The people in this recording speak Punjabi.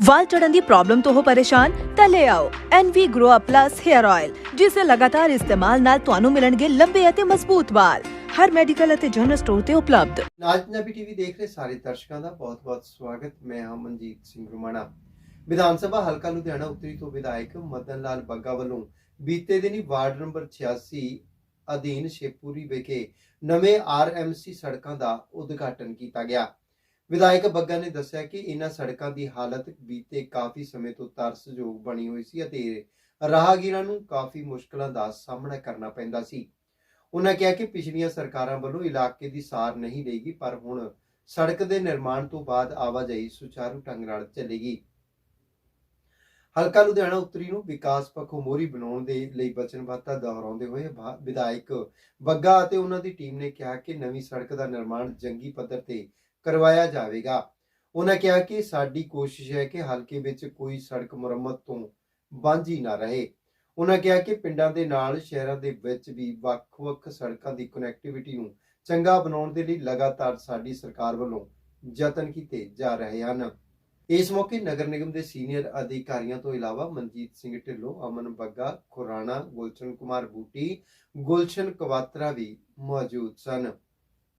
ਵਾਲ ਝੜਨ ਦੀ ਪ੍ਰੋਬਲਮ ਤੋਂ ਹੋ ਪਰੇਸ਼ਾਨ, ਤਾਂ ਲੈ ਆਓ NV Grow Up Plus Hair Oil ਜਿਸ ਦੇ ਲਗਾਤਾਰ ਇਸਤੇਮਾਲ ਨਾਲ ਤੁਹਾਨੂੰ ਮਿਲਣਗੇ ਲੰਬੇ ਅਤੇ ਮਜ਼ਬੂਤ ਵਾਲ। ਹਰ ਮੈਡੀਕਲ ਅਤੇ ਜਨਰਲ ਸਟੋਰ ਤੇ ਉਪਲਬਧ। ਨਾਜ ਪੰਜਾਬੀ ਟੀਵੀ ਦੇਖ ਰਹੇ ਸਾਰੇ ਦਰਸ਼ਕਾਂ ਦਾ ਬਹੁਤ-ਬਹੁਤ ਸਵਾਗਤ। ਮੈਂ ਹਾਂ ਮਨਜੀਤ ਸਿੰਘ ਰੁਮਾਣਾ। ਵਿਧਾਨ ਸਭਾ ਹਲਕਾ ਲੁਧਿਆਣਾ ਉੱਤਰੀ ਤੋਂ ਵਿਧਾਇਕ ਮਦਨ ਲਾਲ ਬੱਗਾ ਵੱਲੋਂ ਬੀਤੇ ਦਿਨੀ ਵਾਰਡ ਨੰਬਰ 86 ਅਧੀਨ ਸ਼ੇਪੂਰੀ ਵਿਖੇ ਨਵੇਂ ਆਰਐਮਸੀ ਸੜਕਾਂ ਦਾ ਉਦਘਾਟਨ ਕੀਤਾ ਗਿਆ। ਵਿਧਾਇਕ ਬੱਗਾ ਨੇ ਦੱਸਿਆ ਕਿ ਇਹਨਾਂ ਸੜਕਾਂ ਦੀ ਹਾਲਤ ਬੀਤੇ ਕਾਫੀ ਸਮੇਂ ਤੋਂ ਤਰਸਯੋਗ ਬਣੀ ਹੋਈ ਸੀ ਅਤੇ ਰਾਹਗੀਰਾਂ ਨੂੰ ਕਾਫੀ ਮੁਸ਼ਕਲਾਂ ਦਾ ਸਾਹਮਣਾ ਕਰਨਾ ਪੈਂਦਾ ਸੀ। ਉਹਨਾਂ ਕਿਹਾ ਕਿ ਪਿਛਲੀਆਂ ਸਰਕਾਰਾਂ ਵੱਲੋਂ ਇਲਾਕੇ ਦੀ ਸਾਰ ਨਹੀਂ ਲਈਗੀ, ਪਰ ਹੁਣ ਸੜਕ ਦੇ ਨਿਰਮਾਣ ਤੋਂ ਬਾਅਦ ਆਵਾਜਾਈ ਸੁਚਾਰੂ ਢੰਗ ਨਾਲ ਚੱਲੇਗੀ। ਹਲਕਾ ਲੁਧਿਆਣਾ ਉੱਤਰੀ ਨੂੰ ਵਿਕਾਸ ਪੱਖੋਂ ਮੋਰੀ ਬਣਾਉਣ ਦੇ ਲਈ ਵਚਨਬੱਧਤਾ ਦੁਹਰਾਉਂਦੇ ਹੋਏ ਵਿਧਾਇਕ ਬੱਗਾ ਅਤੇ ਉਹਨਾਂ ਦੀ ਟੀਮ ਨੇ ਕਿਹਾ ਕਿ ਨਵੀਂ ਸੜਕ ਦਾ ਨਿਰਮਾਣ ਜੰਗੀ ਪੱਧਰ ਤੇ ਕਰਵਾਇਆ ਜਾਵੇਗਾ। ਉਹਨਾਂ ਕਿਹਾ ਕਿ ਸਾਡੀ ਕੋਸ਼ਿਸ਼ ਹੈ ਕਿ ਹਲਕੇ ਵਿੱਚ ਕੋਈ ਸੜਕ ਮੁਰੰਮਤ ਤੋਂ ਵਾਂਝੀ ਨਾ ਰਹੇ। ਉਹਨਾਂ ਕਿਹਾ ਕਿ ਪਿੰਡਾਂ ਦੇ ਨਾਲ ਸ਼ਹਿਰਾਂ ਦੇ ਵਿੱਚ ਵੀ ਵੱਖ-ਵੱਖ ਸੜਕਾਂ ਦੀ ਕਨੈਕਟੀਵਿਟੀ ਨੂੰ ਚੰਗਾ ਬਣਾਉਣ ਦੇ ਲਈ ਲਗਾਤਾਰ ਸਾਡੀ ਸਰਕਾਰ ਵੱਲੋਂ ਯਤਨ ਕੀਤੇ ਜਾ ਰਹੇ ਹਨ। ਇਸ ਮੌਕੇ ਨਗਰ ਨਿਗਮ ਦੇ ਸੀਨੀਅਰ ਅਧਿਕਾਰੀਆਂ ਤੋਂ ਇਲਾਵਾ ਮਨਜੀਤ ਸਿੰਘ ਢਿੱਲੋਂ, ਅਮਨ ਬੱਗਾ, ਖੁਰਾਣਾ, ਗੁਲਸ਼ਨ ਕੁਮਾਰ ਬੂਟੀ, ਗੁਲਸ਼ਨ ਕਵਾਤਰਾ ਵੀ ਮੌਜੂਦ ਸਨ।